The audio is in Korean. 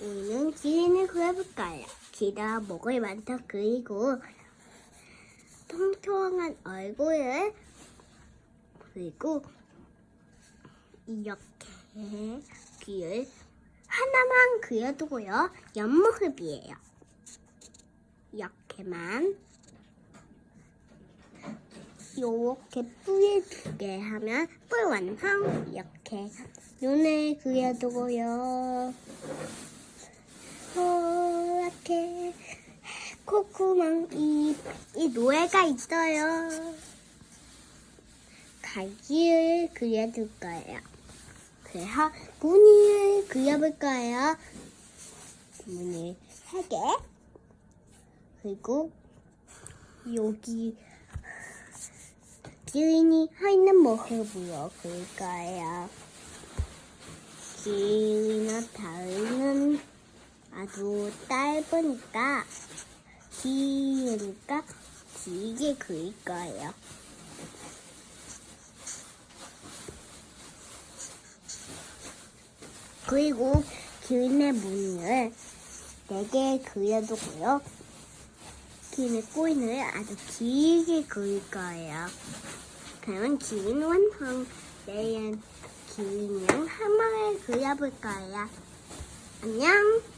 우리는 기린을 그려볼까요? 기가 목을 많다 그리고 통통한 얼굴을 그리고 이렇게 귀를 하나만 그려두고요. 옆모습이에요. 이렇게만 요렇게 뿌리 두개 하면 뿔 완성 이렇게 눈을 그려두고요. 이렇게 콧구멍 이, 이 노래가 있어요. 갈기를 그려줄 거예요. 그래서 무늬를 그려볼 거예요. 무늬 세 개. 그리고 여기 기린이 서 있는 모습으로 그릴 거예요. 기린의 다리는 아주 짧으니까 길으니까 길게 그릴 거예요. 그리고 기린의 무늬를 네개 그려두고요. 기린의 꼬인을 아주 길게 그릴 거예요. 그러면 기린 완성. 내일은 기린이랑 한 방에 그려볼 거예요. 안녕.